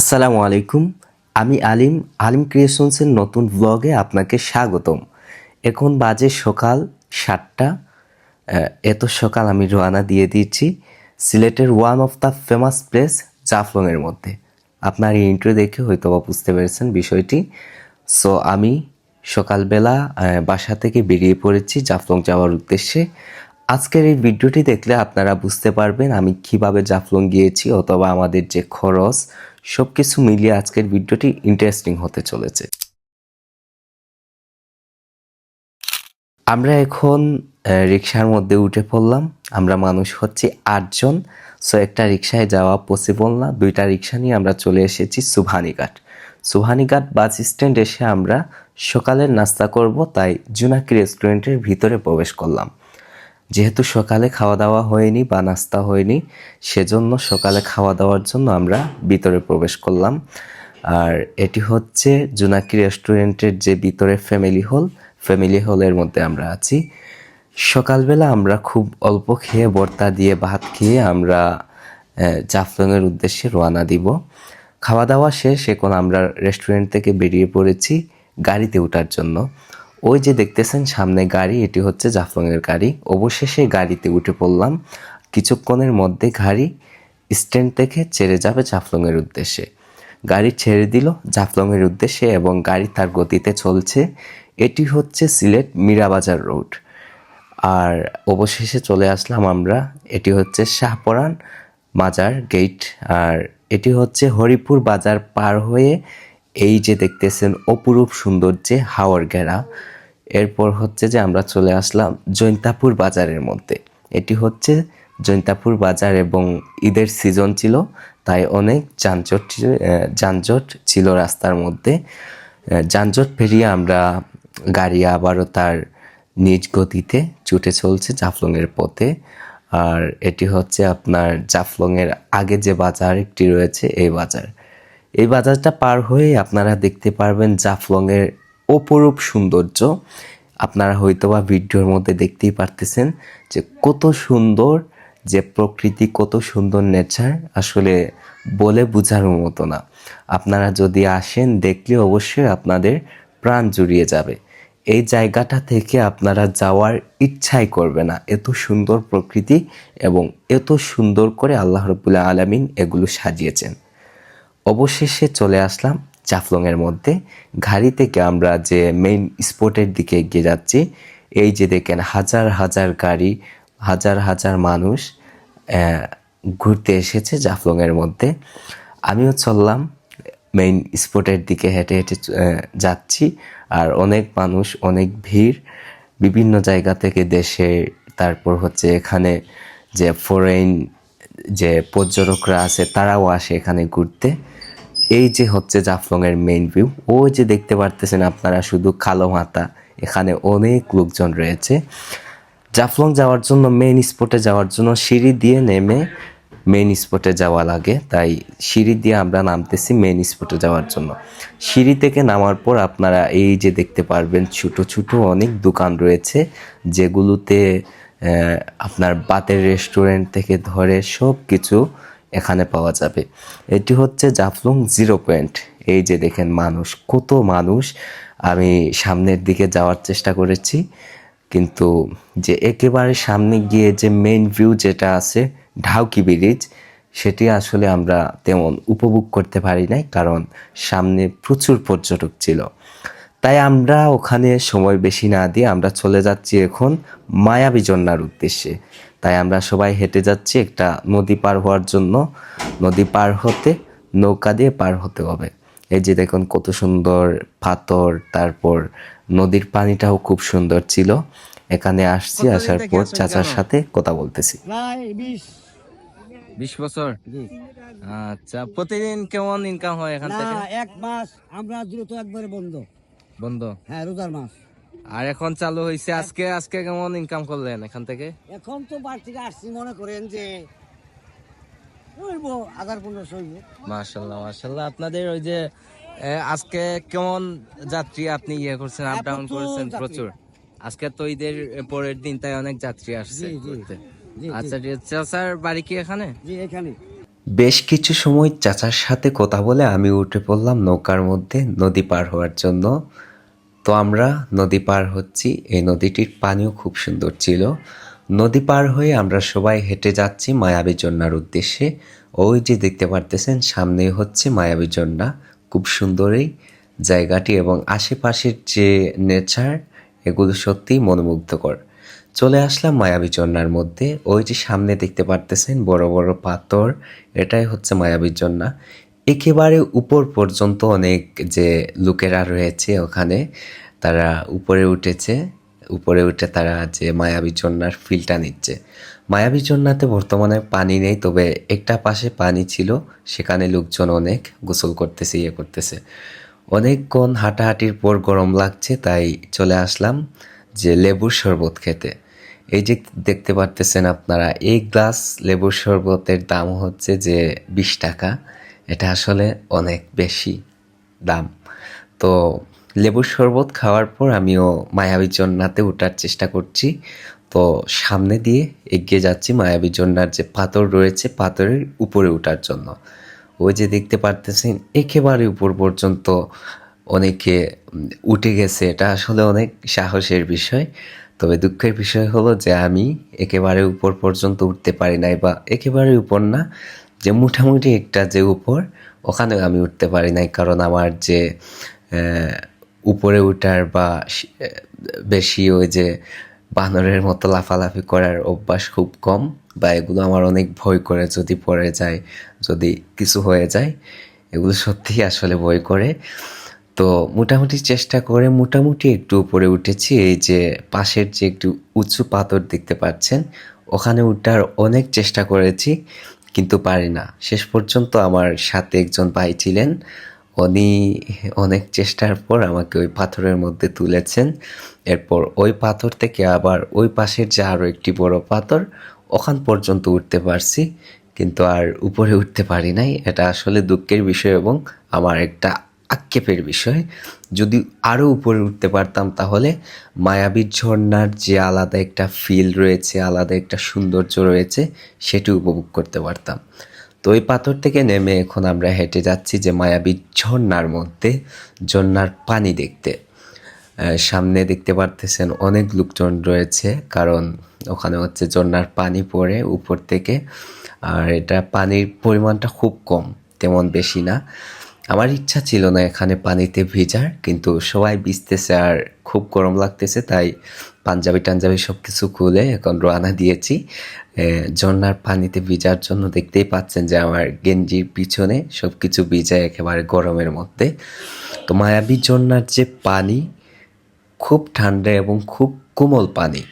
আসসালামু আলাইকুম, আমি আলিম। আলিম ক্রিয়েশনসের নতুন ব্লগে আপনাকে স্বাগতম। এখন বাজে সকাল সাতটা। এত সকাল আমি রওনা দিয়ে দিয়েছি সিলেটের one of the famous place জাফলংয়ের মধ্যে। আপনার এই ইন্টারভিউ দেখে হয়তো বা বুঝতে পেরেছেন বিষয়টি। সো আমি সকালবেলা বাসা থেকে বেরিয়ে পড়েছি জাফলং যাওয়ার উদ্দেশ্যে। আজকের এই ভিডিওটি দেখলে আপনারা বুঝতে পারবেন আমি কীভাবে জাফলং গিয়েছি অথবা আমাদের যে খরচ সব কিছু মিলিয়ে আজকের ভিডিওটি ইন্টারেস্টিং হতে চলেছে। আমরা এখন রিক্সার মধ্যে উঠে পড়লাম। আমরা মানুষ হচ্ছে আটজন। সো একটা রিক্সায় যাওয়া পসিবল না। দুইটা রিক্সা নিয়ে আমরা চলে এসেছি সুভানিঘাট সুভানিঘাট বাস স্ট্যান্ড এসে আমরা সকালের নাস্তা করব, তাই জুনাকি রেস্টুরেন্টের ভিতরে প্রবেশ করলাম। যেহেতু সকালে খাওয়া দাওয়া হয়নি বা নাস্তা হয়নি, সেজন্য সকালে খাওয়া দাওয়ার জন্য আমরা ভিতরে প্রবেশ করলাম। আর এটি হচ্ছে জোনাকি রেস্টুরেন্টের যে ভিতরে ফ্যামিলি হল ফ্যামিলি হলের মধ্যে আমরা আছি। সকালবেলা আমরা খুব অল্প খেয়ে ভর্তা দিয়ে ভাত খেয়ে আমরা জাফলংয়ের উদ্দেশ্যে রওনা দিব। খাওয়া দাওয়া শেষ, এখন আমরা রেস্টুরেন্ট থেকে বেরিয়ে পড়েছি গাড়িতে ওঠার জন্য। ওই যে দেখতেছেন সামনে গাড়ি, এটি হচ্ছে জাফলংয়ের গাড়ি। অবশেষে গাড়িতে উঠে পড়লাম। কিছুক্ষণের মধ্যে গাড়ি স্ট্যান্ড থেকে ছেড়ে যাবে জাফলংয়ের উদ্দেশ্যে। গাড়ি ছেড়ে দিল জাফলংয়ের উদ্দেশ্যে এবং গাড়ি তার গতিতে চলছে। এটি হচ্ছে সিলেট মীরাবাজার রোড। আর অবশেষে চলে আসলাম আমরা। এটি হচ্ছে শাহপরান মাজার গেট। আর এটি হচ্ছে হরিপুর বাজার পার হয়ে এই যে দেখতেছেন অপরূপ সৌন্দর্যে হাওয়ার ঘেরা, এরপর হচ্ছে যে আমরা চলে আসলাম জৈন্তাপুর বাজারের মধ্যে। এটি হচ্ছে জৈন্তাপুর বাজার এবং ঈদের সিজন ছিল, তাই অনেক যানজট যানজট ছিল রাস্তার মধ্যে। যানজট পেরিয়ে আমরা গাড়ি আবারও তার নিজ গতিতে ছুটে চলছে জাফলংয়ের পথে। আর এটি হচ্ছে আপনার জাফলংয়ের আগে যে বাজার একটি রয়েছে, এই বাজার। এই বাজারটা পার হয়ে আপনারা দেখতে পারবেন জাফলংয়ের অপরূপ সৌন্দর্য। আপনারা হয়তোবা ভিডিওর মধ্যে দেখতেই পারতেছেন যে কত সুন্দর যে প্রকৃতি, কত সুন্দর নেচার আসলে বলে বোঝার মতো না। আপনারা যদি আসেন, দেখলে অবশ্যই আপনাদের প্রাণ জুড়িয়ে যাবে। এই জায়গাটা থেকে আপনারা যাওয়ার ইচ্ছাই করবে না। এত সুন্দর প্রকৃতি এবং এত সুন্দর করে আল্লাহ রবুল্লা আলমিন এগুলো সাজিয়েছেন। অবশেষে চলে আসলাম জাফলংয়ের মধ্যে। গাড়ি থেকে আমরা যে মেইন স্পটের দিকে এগিয়ে যাচ্ছি, এই যে দেখেন হাজার হাজার গাড়ি, হাজার হাজার মানুষ ঘুরতে এসেছে জাফলংয়ের মধ্যে। আমিও চললাম মেইন স্পটের দিকে হেঁটে হেঁটে যাচ্ছি। আর অনেক মানুষ, অনেক ভিড়, বিভিন্ন জায়গা থেকে দেশে, তারপর হচ্ছে এখানে যে ফরেন যে পর্যটকরা আছে, তারাও আসে এখানে ঘুরতে। এই যে হচ্ছে জাফলংয়ের মেইন ভিউ ও যে দেখতে পারতেছেন আপনারা শুধু কালো মাথা, এখানে অনেক লোকজন রয়েছে। জাফলং যাওয়ার জন্য মেইন স্পটে যাওয়ার জন্য সিঁড়ি দিয়ে নেমে মেইন স্পটে যাওয়া লাগে। তাই সিঁড়ি দিয়ে আমরা নামতেছি মেইন স্পটে যাওয়ার জন্য। সিঁড়ি থেকে নামার পর আপনারা এই যে দেখতে পারবেন ছোট ছোট অনেক দোকান রয়েছে, যেগুলোতে আপনার বাতের রেস্টুরেন্ট থেকে ধরে সব কিছু এখানে পাওয়া যাবে। এটি হচ্ছে জাফলং জিরো পয়েন্ট। এই যে দেখেন মানুষ, কত মানুষ। আমি সামনের দিকে যাওয়ার চেষ্টা করেছি, কিন্তু যে একেবারে সামনে গিয়ে যে মেইন ভিউ যেটা আছে, ঢাউকি ব্রিজ সেটি আসলে আমরা তেমন উপভোগ করতে পারি নাই, কারণ সামনে প্রচুর পর্যটক ছিল। তাই আমরা ওখানে সময় বেশি না দিয়ে আমরা চলে যাচ্ছি এখন মায়াবী জন্নার উদ্দেশ্যে। তাই আমরা সবাই হেঁটে যাচ্ছি একটা নদী পার হওয়ার জন্য। নদী পার হতে নৌকা দিয়ে পার হতে হবে। এই যে দেখুন কত সুন্দর পাথর তারপর নদীর পানিটাও খুব সুন্দর ছিল। এখানে আসছি আসার পর চাচার সাথে কথা বলতেছি। বিশ। বছর? আচ্ছা প্রতিদিন কেমন ইনকাম হয় এখান থেকে? এক মাস আমরা দ্রুত একবারে বন্ধ। বন্ধ? হ্যাঁ রোজার মাস। আর এখন চালু হয়েছে আজকে আজকে কেমন ইনকাম করলেন এখান থেকে? এখন তো বাড়ি থেকে আসছি মনে করেন যে পনেরোশো আপনাদের ওই যে আজকে কেমন যাত্রী আপনি ইয়ে করছেন আপ ডাউন করছেন। প্রচুর? আজকে তো ঈদের পরের দিন তাই অনেক যাত্রী আসছে। আচ্ছা চাচার বাড়ি কি এখানে? জি এখানে। বেশ কিছু সময় চাচার সাথে কথা বলে আমি উঠে পড়লাম নৌকার মধ্যে নদী পার হওয়ার জন্য। তো আমরা নদী পার হচ্ছি। এই নদীটির পানিও খুব সুন্দর ছিল। নদী পার হয়ে আমরা সবাই হেঁটে যাচ্ছি মায়াবী জন্নার উদ্দেশ্যে। ওই যে দেখতে পারতেছেন, সামনেই হচ্ছে মায়াবী জন্না খুব সুন্দর এই জায়গাটি এবং আশেপাশের যে নেচার, এগুলো সত্যিই মনোমুগ্ধকর। চলে আসলাম মায়াবী জন্নার মধ্যে। ওই যে সামনে দেখতে পারতেছেন বড় বড় পাথর, এটাই হচ্ছে মায়াবী জন্না একেবারে উপর পর্যন্ত অনেক যে লোকেরা রয়েছে ওখানে, তারা উপরে উঠেছে, উপরে উঠে তারা যে মায়াবী জন্নার ফিলটা নিচ্ছে। মায়াবী জন্নাতে বর্তমানে পানি নেই, তবে একটা পাশে পানি ছিল, সেখানে লোকজন অনেক গোসল করতেছে ইয়ে করতেছে। অনেকক্ষণ হাঁটাহাঁটির পর গরম লাগছে, তাই চলে আসলাম যে লেবুর শরবত খেতে। এই যে দেখতে পারতেছেন আপনারা, এই গ্লাস লেবুর শরবতের দাম হচ্ছে যে বিশ টাকা। এটা আসলে অনেক বেশি দাম। তো লেবুর শরবত খাওয়ার পর আমিও মায়াবী জন্নাতে ওঠার চেষ্টা করছি। তো সামনে দিয়ে এগিয়ে যাচ্ছি মায়াবী জন্নার যে পাথর রয়েছে পাথরের উপরে ওঠার জন্য। ওই যে দেখতে পারতেছেন একেবারে উপর পর্যন্ত অনেকে উঠে গেছে। এটা আসলে অনেক সাহসের বিষয়। তবে দুঃখের বিষয় হলো যে আমি একেবারে উপর পর্যন্ত উঠতে পারি নাই বা একেবারে উপর না। যে মোটামুটি একটা যে উপর, ওখানে আমি উঠতে পারি নাই। কারণ আমার যে উপরে উঠার বা বেশি ওই যে বানরের মতো লাফালাফি করার অভ্যাস খুব কম বা এগুলো আমার অনেক ভয় করে যদি পড়ে যায়, যদি কিছু হয়ে যায়, এগুলো সত্যিই আসলে ভয় করে। তো মোটামুটি চেষ্টা করে মোটামুটি একটু উপরে উঠেছি। এই যে পাশের যে একটু উঁচু পাথর দেখতে পাচ্ছেন, ওখানে উঠার অনেক চেষ্টা করেছি। কিন্তু পারি না। শেষ পর্যন্ত আমার সাথে একজন ভাই ছিলেন। উনি অনেক চেষ্টার পর আমাকে ওই পাথরের মধ্যে তুলেছেন। এরপর ওই পাথর থেকে আবার ওই পাশের যে আরও একটি বড় পাথর, ওখান পর্যন্ত উঠতে পারছি। কিন্তু আর উপরে উঠতে পারি নাই। এটা আসলে দুঃখের বিষয় এবং আমার একটা আক্ষেপের বিষয়। যদি আরও উপরে উঠতে পারতাম তাহলে মায়াবী ঝর্ণার যে আলাদা একটা ফিল রয়েছে, আলাদা একটা সৌন্দর্য রয়েছে, সেটি উপভোগ করতে পারতাম। তো ওই পাথর থেকে নেমে এখন আমরা হেঁটে যাচ্ছি যে মায়াবী ঝর্ণার মধ্যে ঝর্ণার পানি দেখতে। সামনে দেখতে পারতেছেন অনেক লোকজন রয়েছে, কারণ ওখানে হচ্ছে ঝর্ণার পানি পড়ে উপর থেকে। আর এটা পানির পরিমাণটা খুব কম, তেমন বেশি না। আমার ইচ্ছা ছিল না এখানে পানিতে ভিজার কিন্তু সবাই ভিজতেছে আর খুব গরম লাগতেছে তাই পাঞ্জাবি টাঞ্জাবি সব কিছু খুলে এখন রওনা দিয়েছি। এ, ঝর্ণার পানিতে ভিজার জন্য দেখতেই পাচ্ছেন যে আমার গেঞ্জির পিছনে সব কিছু ভিজায় একেবারে গরমের মধ্যে। তো মায়াবী ঝর্নার যে পানি খুব ঠান্ডা এবং খুব কোমল পানি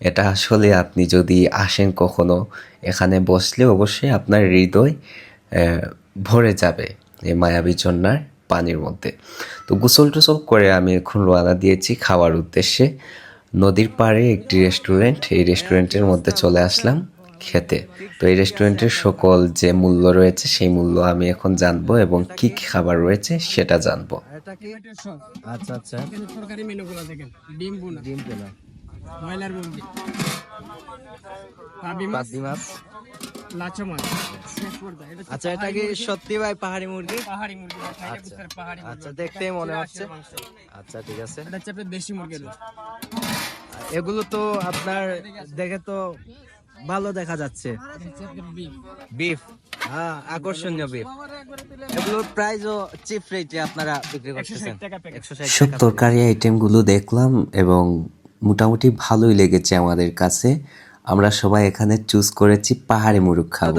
এটা আসলে আপনি যদি আসেন কখনো এখানে বসলে অবশ্যই আপনার হৃদয় ভরে যাবে। এই মায়াবী ঝর্ণার পানির মধ্যে। তো গোসল টোসল করে আমি এখন রওনা দিয়েছি খাওয়ার উদ্দেশ্যে। নদীর পাড়ে একটি রেস্টুরেন্ট এই রেস্টুরেন্টের মধ্যে চলে আসলাম খেতে। তো এই রেস্টুরেন্টের সকল যে মূল্য রয়েছে সেই মূল্য আমি এখন জানব এবং কি কি খাবার রয়েছে সেটা জানব। আচ্ছা আচ্ছা। এখানে সরকারি মেনুগুলো দেখেন। ডিম ডিম লাচা মাছ। আচ্ছা এটা কি সত্যি ভাই পাহাড়ি মুরগি? পাহাড়ি মুরগি আচ্ছা। পাহাড়ি আচ্ছা দেখতেই মনে হচ্ছে আচ্ছা ঠিক আছে। এটা হচ্ছে আপনার দেশি মুরগি এগুলো তো আপনার দেখে তো ভালো দেখা যাচ্ছে। বিফ। হ্যাঁ আকর্ষণীয় বিফ। এগুলোর প্রাইসও চিপ রেটে আপনারা বিক্রি করতেছেন। 160 টাকা packet। একশো ষাট সব তরকারি আইটেমগুলো দেখলাম এবং মোটামুটি ভালোই লেগেছে আমাদের কাছে। আমরা সবাই এখানে চুজ করেছি পাহাড়ি মুরগ খাব।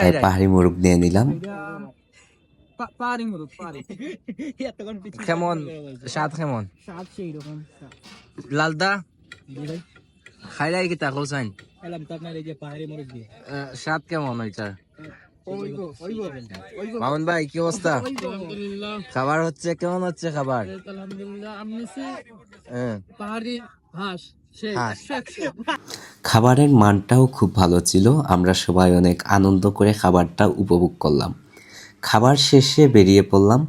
তাই পাহাড়ি মুরগ নিয়ে নিলাম। কেমন? স্বাদ কেমন। লালদা খাইলাই কি তা দিয়ে স্বাদ কেমন ওইটার ওইবো মামুন ভাই কি অবস্থা? খাবার হচ্ছে কেমন হচ্ছে খাবার? আলহামদুলিল্লাহ হ্যাঁ। পাহাড়ি হাঁস হাঁস। খাবারের মানটাও খুব ভালো ছিল। আমরা সবাই অনেক আনন্দ করে খাবারটা উপভোগ করলাম। খাবার শেষে বেরিয়ে পড়লাম।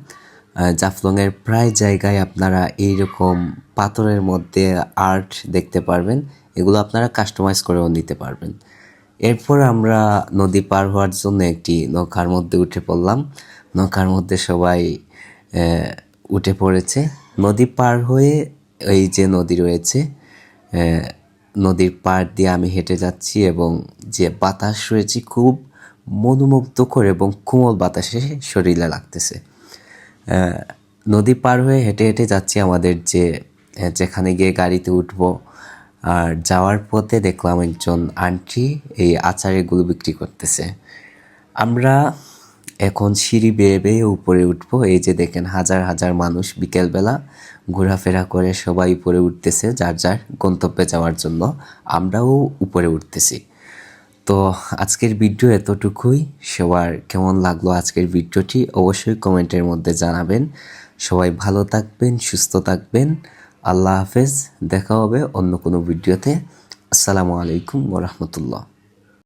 জাফলংয়ের প্রায় জায়গায় আপনারা এইরকম পাথরের মধ্যে আর্ট দেখতে পারবেন। এগুলো আপনারা কাস্টমাইজ করেও নিতে পারবেন। এরপর আমরা নদী পার হওয়ার জন্য একটি নৌকার মধ্যে উঠে পড়লাম। নৌকার মধ্যে সবাই উঠে পড়েছে। নদী পার হয়ে এই যে নদী রয়েছে নদীর পাড় দিয়ে আমি হেঁটে যাচ্ছি এবং যে বাতাস রয়েছে খুব মনোমুগ্ধকর এবং কোমল বাতাসে শরীরে লাগতেছে। নদী পার হয়ে হেঁটে হেঁটে যাচ্ছি আমাদের যে যেখানে গিয়ে গাড়িতে উঠবো। আর যাওয়ার পথে দেখলাম একজন আন্টি এই আচারেগুলো বিক্রি করতেছে। আমরা এখন সিঁড়ি বেয়ে বেয়ে উপরে উঠবো। এই যে দেখেন, হাজার হাজার মানুষ বিকেলবেলা ঘোরাফেরা করে সবাই উপরে উঠতেছে, যার যার গন্তব্যে যাওয়ার জন্য আমরাও উপরে উঠতেছি। তো আজকের ভিডিও এতটুকুই। সবার কেমন লাগল আজকের ভিডিওটি অবশ্যই কমেন্টের মধ্যে জানাবেন। সবাই ভালো থাকবেন, সুস্থ থাকবেন। আল্লাহ হাফেজ, দেখা হবে অন্য কোনো ভিডিওতে। আসসালামু আলাইকুম ওরহমতুল্লাহ